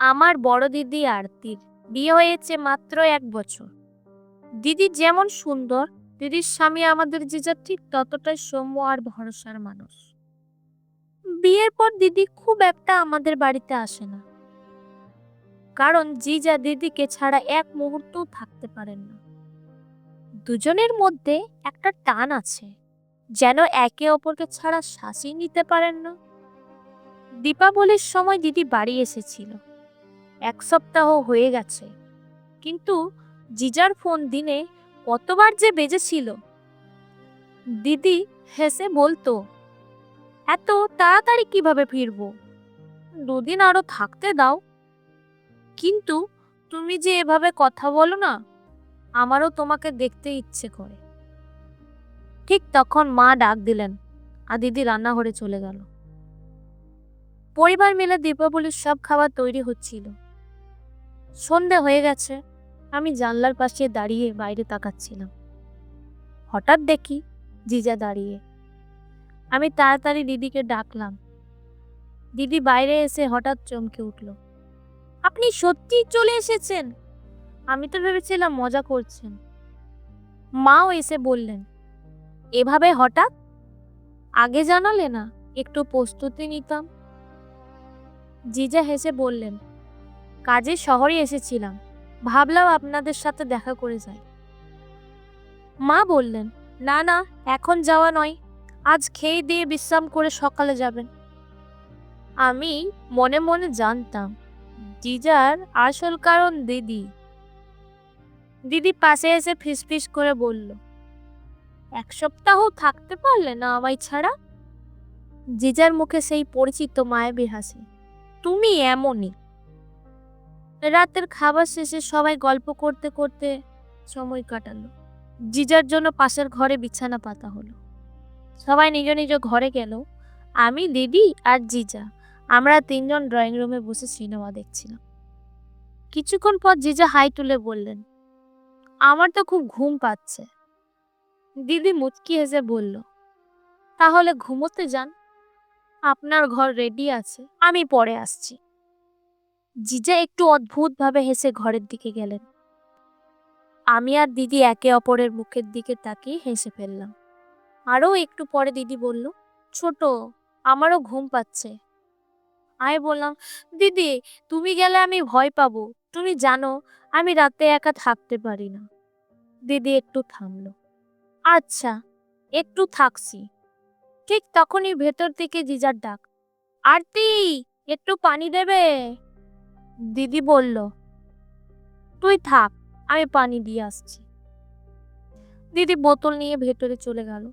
আমার বড় দিদি আরতির বিয়ে হয়েছে মাত্র এক বছর। দিদি যেমন সুন্দর, দিদির স্বামী আমাদের জিজা ঠিক ততটাই সৌম্য আর ভরসার মানুষ। বিয়ের পর দিদি খুব একটা আমাদের বাড়িতে আসে না। কারণ জিজা দিদিকে ছাড়া এক মুহূর্তও থাকতে পারেন না। দুজনের মধ্যে একটা টান আছে, যেন একে অপরকে ছাড়া শ্বাসই নিতে পারেন না। দীপাবলির সময় দিদি বাড়ি এসেছিল। এক সপ্তাহ হয়ে গেছে। কিন্তু জিজার ফোন দিনে কতবার যে বেজেছিল। দিদি হেসে বলতো, এত তাড়াতাড়ি কীভাবে ফিরবো? দুদিন আরও থাকতে দাও। কিন্তু তুমি যে এভাবে কথা বলো না, আমারও তোমাকে দেখতে ইচ্ছে করে। ঠিক তখন মা ডাক দিলেন আর দিদি রান্নাঘরে চলে গেল। পরিবার মিলে দীপাবলির সব খাবার তৈরি হচ্ছিল। সন্ধে হয়ে গেছে। আমি জানলার পাশে দাঁড়িয়ে বাইরে তাকাচ্ছিলাম। হঠাৎ দেখি জিজা দাঁড়িয়ে। আমি তাড়াতাড়ি দিদিকে ডাকলাম। দিদি বাইরে এসে হঠাৎ চমকে উঠল। আপনি সত্যিই চলে এসেছেন? আমি তো ভেবেছিলাম মজা করছেন। মাও এসে বললেন, এভাবে হঠাৎ? আগে জানালে না, একটু প্রস্তুতি নিতাম। জিজা হেসে বললেন কাজে শহরে এসেছিলাম। ভাবলাম আপনাদের সাথে দেখা করে যাই। মা বললেন, না না, এখন যাওয়া নয়। আজ খেয়ে দিয়ে বিশ্রাম করে সকালে যাবেন। আমি মনে মনে জানতাম, জিজার আসল কারণ দিদি। দিদি পাশে এসে ফিসফিস করে বলল, এক সপ্তাহ থাকতে পারলে না আমায় ছাড়া? জিজার মুখে সেই পরিচিত মায়াবী হাসি, তুমি এমনই। রাতের খাবার শেষে সবাই গল্প করতে করতে সময় কাটালো। জিজার জন্য পাশের ঘরে বিছানা পাতা হলো। সবাই নিজ নিজ ঘরে গেল। আমি, দিদি আর জিজা। আমরা তিনজন ড্রয়িং রুমে বসে সিনেমা দেখছিলাম। কিছুক্ষণ পর জিজা হাই তুলে বললেন, আমার তো খুব ঘুম পাচ্ছে। দিদি মুচকি হেসে বলল, তাহলে ঘুমোতে যান। আপনার ঘর রেডি আছে। আমি পরে আসছি। জিজা একটু অদ্ভুতভাবে হেসে ঘরের দিকে গেলেন। আমি আর দিদি একে অপরের মুখের দিকে তাকিয়ে হেসে ফেললাম। আরও একটু পরে দিদি বলল, ছোট, আমারও ঘুম পাচ্ছে। আমি বললাম, দিদি, তুমি গেলে আমি ভয় পাবো। তুমি জানো, আমি রাতে একা থাকতে পারি না। দিদি একটু থামলো। আচ্ছা একটু থাকছি। ঠিক তখনই ভেতর থেকে জিজার ডাক, আরতি, একটু পানি দেবে? দিদি বলল, তুই থাক, আমি পানি দিয়ে আসছি। দিদি বোতল নিয়ে ভেতরে চলে গেল।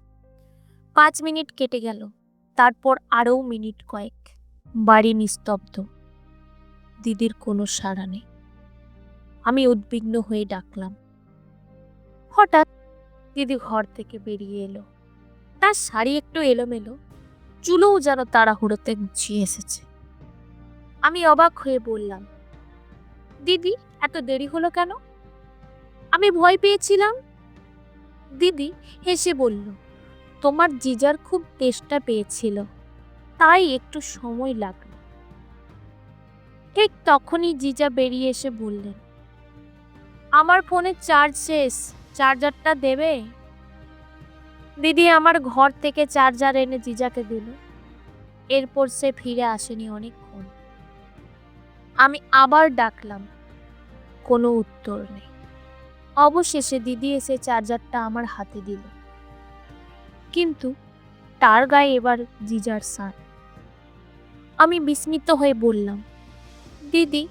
পাঁচ মিনিট কেটে গেল, তারপর আরও মিনিট কয়েক, বাড়ি নিস্তব্ধ। দিদির কোনো সাড়া নেই। আমি উদ্বিগ্ন হয়ে ডাকলাম। হঠাৎ দিদি ঘর থেকে বেরিয়ে এলো। তার শাড়ি একটু এলোমেলো, চুলোও যেন তাড়াহুড়োতে গুছিয়ে এসেছে। আমি অবাক হয়ে বললাম দিদি, এত দেরি হলো কেন? আমি ভয় পেয়েছিলাম। দিদি হেসে বলল, তোমার জিজার খুব তেষ্টা পেয়েছিল, তাই একটু সময় লাগল। ঠিক তখনই জিজা বেরিয়ে এসে বললেন, আমার ফোনে চার্জ শেষ, চার্জারটা দেবে? দিদি আমার ঘর থেকে চার্জার এনে জিজাকে দিল। এরপর সে ফিরে আসেনি আমি আবার ডাকলাম। কোনো উত্তর নেই। অবশেষে দিদি এসে চার্জারটা আমার হাতে দিল। কিন্তু তার গায়ে এবার জিজার সান। আমি বিস্মিত হয়ে বললাম, দিদি,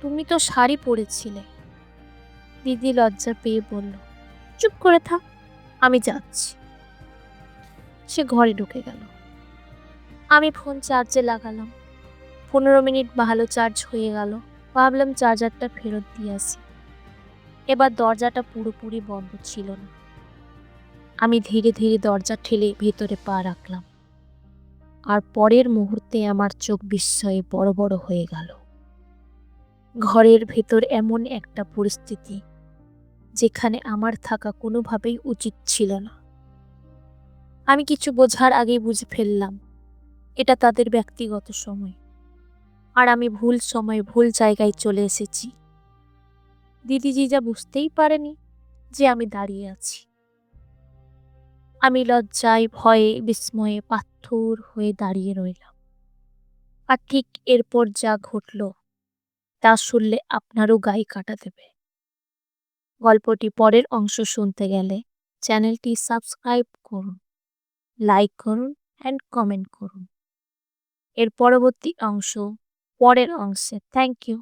তুমি তো শাড়ি পরেছিলে। দিদি লজ্জা পেয়ে বলল, চুপ করে থাক, আমি যাচ্ছি। সে ঘরে ঢুকে গেল। আমি ফোন চার্জে লাগালাম। পনেরো মিনিট ভালো চার্জ হয়ে গেল। ভাবলাম চার্জারটা ফেরত দিয়ে আসি। এবার দরজাটা পুরোপুরি বন্ধ ছিল না। আমি ধীরে ধীরে দরজা ঠেলে ভেতরে পা রাখলাম। আর পরের মুহূর্তে আমার চোখ বিস্ময়ে বড় বড় হয়ে গেল। ঘরের ভেতর এমন একটা পরিস্থিতি, যেখানে আমার থাকা কোনোভাবেই উচিত ছিল না। আমি কিছু বোঝার আগেই বুঝে ফেললাম, এটা তাদের ব্যক্তিগত সময়। আর আমি ভুল সময়ে ভুল জায়গায় চলে এসেছি। দিদি জিজা বুঝতেই পারেনি যে আমি দাঁড়িয়ে আছি। আমি লজ্জায়, ভয়ে, বিস্ময়ে পাথর হয়ে দাঁড়িয়ে রইলাম। আর ঠিক এরপর যা ঘটল তা শুনলে আপনারও গায়ে কাটা দেবে। গল্পটি পরের অংশ শুনতে গেলে চ্যানেলটি সাবস্ক্রাইব করুন, লাইক করুন, অ্যান্ড কমেন্ট করুন। এর পরবর্তী অংশ পরের অংশে থ্যাংক ইউ